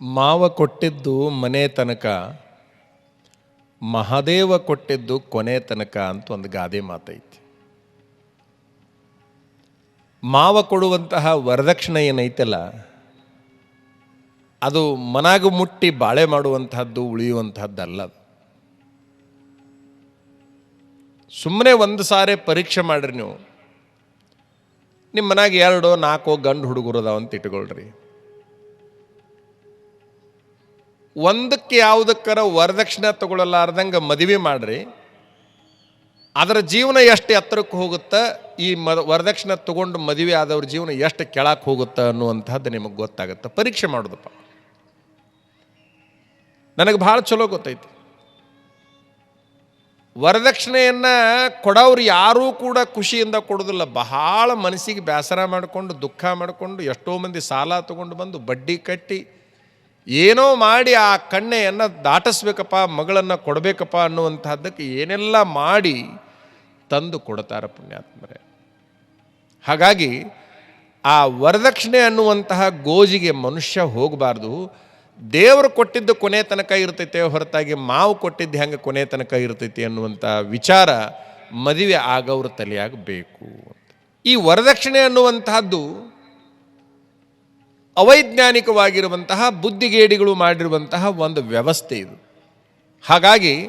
ಮಾವ ಕೊಟ್ಟಿದ್ದು ಮನೆ ತನಕ, ಮಹಾದೇವ ಕೊಟ್ಟಿದ್ದು ಕೊನೆ ತನಕ ಅಂತ ಒಂದು ಗಾದೆ ಮಾತೈತಿ. ಮಾವ ಕೊಡುವಂತಹ ವರದಕ್ಷಿಣೆ ಏನೈತಲ್ಲ, ಅದು ಮನಾಗ ಮುಟ್ಟಿ ಬಾಳೆ ಮಾಡುವಂತಹದ್ದು, ಉಳಿಯುವಂತಹದ್ದಲ್ಲ ಸುಮ್ಮನೆ ಒಂದು ಸಾರಿ ಪರೀಕ್ಷೆ ಮಾಡ್ರಿ ನೀವು. ನಿಮ್ಮ ಮನಾಗ ಎರಡೋ ನಾಲ್ಕು ಗಂಡು ಹುಡುಗರು ಅದಾವ ಅಂತ ಇಟ್ಕೊಳ್ರಿ. ಒಂದಕ್ಕೆ ಯಾವುದಕ್ಕರ ವರದಕ್ಷಿಣೆ ತಗೊಳ್ಳಲಾರ್ದಂಗೆ ಮದುವೆ ಮಾಡ್ರಿ. ಅದರ ಜೀವನ ಎಷ್ಟು ಎತ್ತರಕ್ಕೆ ಹೋಗುತ್ತಾ, ಈ ಮ, ವರದಕ್ಷಿಣೆ ತಗೊಂಡು ಮದುವೆ ಆದವ್ರ ಜೀವನ ಎಷ್ಟು ಕೆಳಕ್ಕೆ ಹೋಗುತ್ತೆ ಅನ್ನುವಂಥದ್ದು ನಿಮಗೆ ಗೊತ್ತಾಗುತ್ತೆ. ಪರೀಕ್ಷೆ ಮಾಡೋದಪ್ಪ. ನನಗೆ ಭಾಳ ಚಲೋ ಗೊತ್ತೈತಿ. ವರದಕ್ಷಿಣೆಯನ್ನು ಕೊಡೋರು ಯಾರೂ ಕೂಡ ಖುಷಿಯಿಂದ ಕೊಡೋದಿಲ್ಲ. ಬಹಳ ಮನಸ್ಸಿಗೆ ಬೇಸರ ಮಾಡಿಕೊಂಡು, ದುಃಖ ಮಾಡಿಕೊಂಡು, ಎಷ್ಟೋ ಮಂದಿ ಸಾಲ ತಗೊಂಡು ಬಂದು ಬಡ್ಡಿ ಕಟ್ಟಿ ಏನೋ ಮಾಡಿ ಆ ಕಣ್ಣೆಯನ್ನು ದಾಟಿಸ್ಬೇಕಪ್ಪ, ಮಗಳನ್ನು ಕೊಡಬೇಕಪ್ಪ ಅನ್ನುವಂಥದ್ದಕ್ಕೆ ಏನೆಲ್ಲ ಮಾಡಿ ತಂದು ಕೊಡ್ತಾರೆ ಪುಣ್ಯಾತ್ಮರೇ. ಹಾಗಾಗಿ ಆ ವರದಕ್ಷಿಣೆ ಅನ್ನುವಂತಹ ಗೋಜಿಗೆ ಮನುಷ್ಯ ಹೋಗಬಾರ್ದು. ದೇವರು ಕೊಟ್ಟಿದ್ದು ಕೊನೆ ತನಕ ಇರ್ತೈತೆ ಹೊರತಾಗಿ ಮಾವು ಕೊಟ್ಟಿದ್ದು ಹೆಂಗೆ ಕೊನೆ ತನಕ ಇರ್ತೈತಿ ಅನ್ನುವಂಥ ವಿಚಾರ ಮದುವೆ ಆಗವ್ರ ತಲೆಯಾಗಬೇಕು ಈ ವರದಕ್ಷಿಣೆ ಅನ್ನುವಂತಹದ್ದು ಅವೈಜ್ಞಾನಿಕವಾಗಿರುವಂತಹ, ಬುದ್ಧಿಗೇಡಿಗಳು ಮಾಡಿರುವಂತಹ ಒಂದು ವ್ಯವಸ್ಥೆ ಇದು. ಹಾಗಾಗಿ,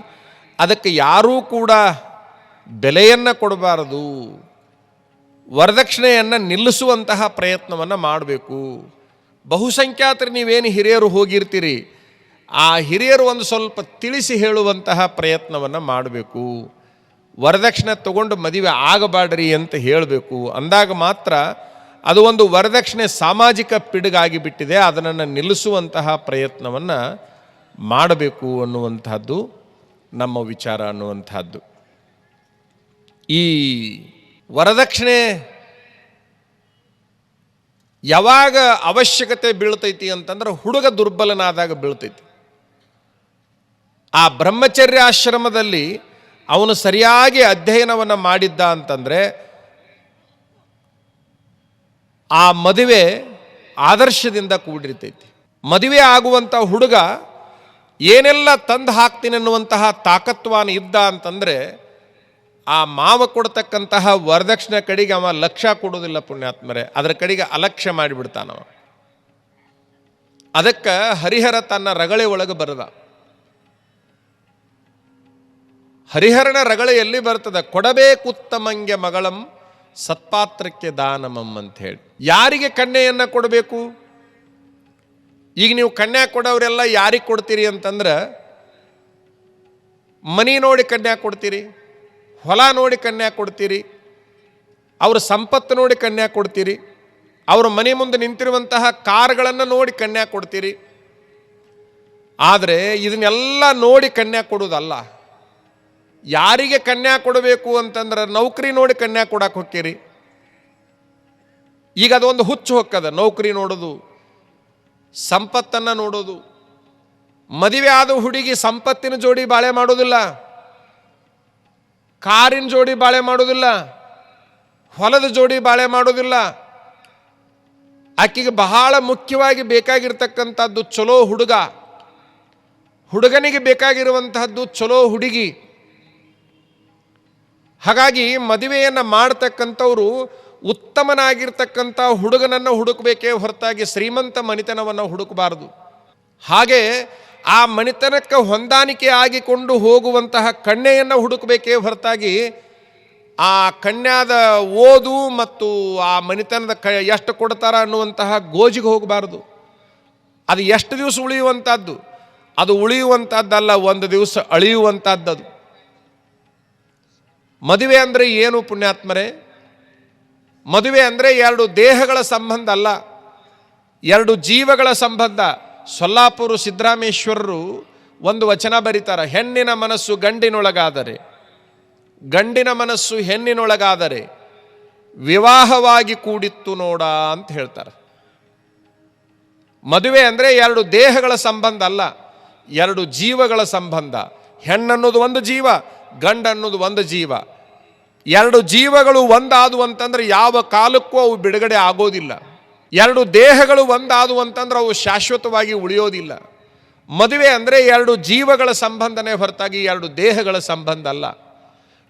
ಅದಕ್ಕೆ ಯಾರೂ ಕೂಡ ಬೆಲೆಯನ್ನು ಕೊಡಬಾರದು, ವರದಕ್ಷಿಣೆಯನ್ನು ನಿಲ್ಲಿಸುವಂತಹ ಪ್ರಯತ್ನವನ್ನು ಮಾಡಬೇಕು. ಬಹುಸಂಖ್ಯಾತರು ನೀವೇನು ಹಿರಿಯರು ಹೋಗಿರ್ತೀರಿ, ಆ ಹಿರಿಯರು ಒಂದು ಸ್ವಲ್ಪ ತಿಳಿಸಿ ಹೇಳುವಂತಹ ಪ್ರಯತ್ನವನ್ನು ಮಾಡಬೇಕು. ವರದಕ್ಷಿಣೆ ತಗೊಂಡು ಮದುವೆ ಆಗಬಾಡ್ರಿ ಅಂತ ಹೇಳಬೇಕು. ಅಂದಾಗ ಮಾತ್ರ ಅದು ಒಂದು ವರದಕ್ಷಿಣೆ ಸಾಮಾಜಿಕ ಪಿಡುಗಾಗಿ ಬಿಟ್ಟಿದೆ ಅದನ್ನು ನಿಲ್ಲಿಸುವಂತಹ ಪ್ರಯತ್ನವನ್ನು ಮಾಡಬೇಕು ಅನ್ನುವಂಥದ್ದು ನಮ್ಮ ವಿಚಾರ ಅನ್ನುವಂಥದ್ದು ಈ ವರದಕ್ಷಿಣೆ ಯಾವಾಗ ಅವಶ್ಯಕತೆ ಬೀಳ್ತೈತಿ ಅಂತಂದ್ರೆ ಹುಡುಗ ದುರ್ಬಲನಾದಾಗ ಬೀಳ್ತೈತಿ. ಆ ಬ್ರಹ್ಮಚರ್ಯ ಆಶ್ರಮದಲ್ಲಿ ಅವನು ಸರಿಯಾಗಿ ಅಧ್ಯಯನವನ್ನು ಮಾಡಿದ್ದ ಅಂತಂದರೆ ಆ ಮದುವೆ ಆದರ್ಶದಿಂದ ಕೂಡಿರ್ತೈತಿ. ಮದುವೆ ಆಗುವಂಥ ಹುಡುಗ ಏನೆಲ್ಲ ತಂದು ಹಾಕ್ತೀನಿ ಅನ್ನುವಂತಹ ತಾಕತ್ವಾನ ಇದ್ದ ಅಂತಂದರೆ ಆ ಮಾವ ಕೊಡ್ತಕ್ಕಂತಹ ವರದಕ್ಷಿಣೆ ಕಡೆಗೆ ಅವ ಲಕ್ಷ್ಯ ಕೊಡೋದಿಲ್ಲ ಪುಣ್ಯಾತ್ಮರೇ. ಅದರ ಕಡೆಗೆ ಅಲಕ್ಷ್ಯ ಮಾಡಿಬಿಡ್ತಾನವ ಅದಕ್ಕೆ ಹರಿಹರ ತನ್ನ ರಗಳೆ ಒಳಗೆ ಬರದ. ಹರಿಹರನ ರಗಳೆ ಎಲ್ಲಿ ಬರ್ತದೆ? ಕೊಡಬೇಕುತ್ತಮಂಗೆ ಮಗಳಂ ಸತ್ಪಾತ್ರಕ್ಕೆ ದಾನಮಂ ಅಂತ ಹೇಳಿ ಯಾರಿಗೆ ಕನ್ಯೆಯನ್ನು ಕೊಡಬೇಕು? ಈಗ ನೀವು ಕನ್ಯಾ ಕೊಡೋರೆಲ್ಲ ಯಾರಿಗೆ ಕೊಡ್ತೀರಿ ಅಂತಂದ್ರೆ, ಮನಿ ನೋಡಿ ಕನ್ಯಾ ಕೊಡ್ತೀರಿ, ಹೊಲ ನೋಡಿ ಕನ್ಯಾ ಕೊಡ್ತೀರಿ, ಅವ್ರ ಸಂಪತ್ತು ನೋಡಿ ಕನ್ಯಾ ಕೊಡ್ತೀರಿ, ಅವ್ರ ಮನೆ ಮುಂದೆ ನಿಂತಿರುವಂತಹ ಕಾರ್ಗಳನ್ನು ನೋಡಿ ಕನ್ಯಾ ಕೊಡ್ತೀರಿ. ಆದರೆ ಇದನ್ನೆಲ್ಲ ನೋಡಿ ಕನ್ಯಾ ಕೊಡೋದಲ್ಲ ಯಾರಿಗೆ ಕನ್ಯಾ ಕೊಡಬೇಕು ಅಂತಂದ್ರೆ ನೌಕರಿ ನೋಡಿ ಕನ್ಯಾ ಕೊಡಕ್ಕೆ ಹೊಕ್ಕೀರಿ. ಈಗ ಅದೊಂದು ಹುಚ್ಚು ಹೊಕ್ಕದ, ನೌಕರಿ ನೋಡೋದು, ಸಂಪತ್ತನ್ನು ನೋಡೋದು. ಮದುವೆ ಆದ ಹುಡುಗಿ ಸಂಪತ್ತಿನ ಜೋಡಿ ಬಾಳೆ ಮಾಡೋದಿಲ್ಲ, ಕಾರಿನ ಜೋಡಿ ಬಾಳೆ ಮಾಡೋದಿಲ್ಲ, ಹೊಲದ ಜೋಡಿ ಬಾಳೆ ಮಾಡೋದಿಲ್ಲ. ಆಕೆಗೆ ಬಹಳ ಮುಖ್ಯವಾಗಿ ಬೇಕಾಗಿರ್ತಕ್ಕಂಥದ್ದು ಚಲೋ ಹುಡುಗ, ಹುಡುಗನಿಗೆ ಬೇಕಾಗಿರುವಂತಹದ್ದು ಚಲೋ ಹುಡುಗಿ. ಹಾಗಾಗಿ ಮದುವೆಯನ್ನು ಮಾಡ್ತಕ್ಕಂಥವ್ರು ಉತ್ತಮನಾಗಿರ್ತಕ್ಕಂಥ ಹುಡುಗನನ್ನು ಹುಡುಕಬೇಕೇ ಹೊರತಾಗಿ ಶ್ರೀಮಂತ ಮನಿತನವನ್ನು ಹುಡುಕಬಾರದು. ಹಾಗೆ ಆ ಮನಿತನಕ್ಕೆ ಹೊಂದಾಣಿಕೆ ಆಗಿಕೊಂಡು ಹೋಗುವಂತಹ ಕಣ್ಣೆಯನ್ನು ಹುಡುಕಬೇಕೇ ಹೊರತಾಗಿ ಆ ಕನ್ಯಾದ ಓದು ಮತ್ತು ಆ ಮನಿತನದ ಕ ಎಷ್ಟು ಕೊಡ್ತಾರ ಅನ್ನುವಂತಹ ಗೋಜಿಗೆ ಹೋಗಬಾರ್ದು. ಅದು ಎಷ್ಟು ದಿವಸ ಉಳಿಯುವಂಥದ್ದು? ಅದು ಉಳಿಯುವಂಥದ್ದಲ್ಲ, ಒಂದು ದಿವಸ ಅಳಿಯುವಂಥದ್ದದು. ಮದುವೆ ಅಂದರೆ ಏನು ಪುಣ್ಯಾತ್ಮರೇ? ಮದುವೆ ಅಂದರೆ ಎರಡು ದೇಹಗಳ ಸಂಬಂಧ ಅಲ್ಲ, ಎರಡು ಜೀವಗಳ ಸಂಬಂಧ. ಸೊಲ್ಲಾಪುರ ಸಿದ್ದರಾಮೇಶ್ವರರು ಒಂದು ವಚನ ಬರೀತಾರೆ, ಹೆಣ್ಣಿನ ಮನಸ್ಸು ಗಂಡಿನೊಳಗಾದರೆ. ಗಂಡಿನ ಮನಸ್ಸು ಹೆಣ್ಣಿನೊಳಗಾದರೆ ವಿವಾಹವಾಗಿ ಕೂಡಿತ್ತು ನೋಡ ಅಂತ ಹೇಳ್ತಾರೆ. ಮದುವೆ ಅಂದರೆ ಎರಡು ದೇಹಗಳ ಸಂಬಂಧ ಅಲ್ಲ, ಎರಡು ಜೀವಗಳ ಸಂಬಂಧ. ಹೆಣ್ಣನ್ನೋದು ಒಂದು ಜೀವ ಗಂಡ ಅನ್ನೋದು ಒಂದು ಜೀವ. ಎರಡು ಜೀವಗಳು ಒಂದಾದವು ಅಂತಂದ್ರೆ ಯಾವ ಕಾಲಕ್ಕೂ ಅವು ಬಿಡುಗಡೆ ಆಗೋದಿಲ್ಲ. ಎರಡು ದೇಹಗಳು ಒಂದಾದವು ಅಂತಂದ್ರೆ ಅವು ಶಾಶ್ವತವಾಗಿ ಉಳಿಯೋದಿಲ್ಲ. ಮದುವೆ ಅಂದರೆ ಎರಡು ಜೀವಗಳ ಸಂಬಂಧನೇ ಹೊರತಾಗಿ ಎರಡು ದೇಹಗಳ ಸಂಬಂಧ ಅಲ್ಲ.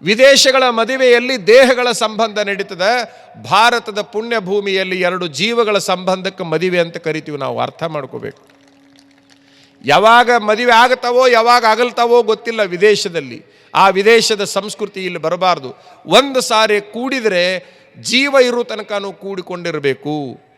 ವಿದೇಶಗಳ ಮದುವೆಯಲ್ಲಿ ದೇಹಗಳ ಸಂಬಂಧ ನಡೀತದೆ. ಭಾರತದ ಪುಣ್ಯ ಭೂಮಿಯಲ್ಲಿ ಎರಡು ಜೀವಗಳ ಸಂಬಂಧಕ್ಕೆ ಮದುವೆ ಅಂತ ಕರಿತೀವಿ ನಾವು, ಅರ್ಥ ಮಾಡ್ಕೋಬೇಕು. ಯಾವಾಗ ಮದುವೆ ಆಗ್ತಾವೋ, ಯಾವಾಗ ಆಗಲ್ತಾವೋ ಗೊತ್ತಿಲ್ಲ ವಿದೇಶದಲ್ಲಿ. ಆ ವಿದೇಶದ ಸಂಸ್ಕೃತಿ ಇಲ್ಲಿ ಬರಬಾರ್ದು. ಒಂದು ಸಾರಿ ಕೂಡಿದರೆ ಜೀವ ಇರೋ ತನಕ ಕೂಡಿಕೊಂಡಿರಬೇಕು.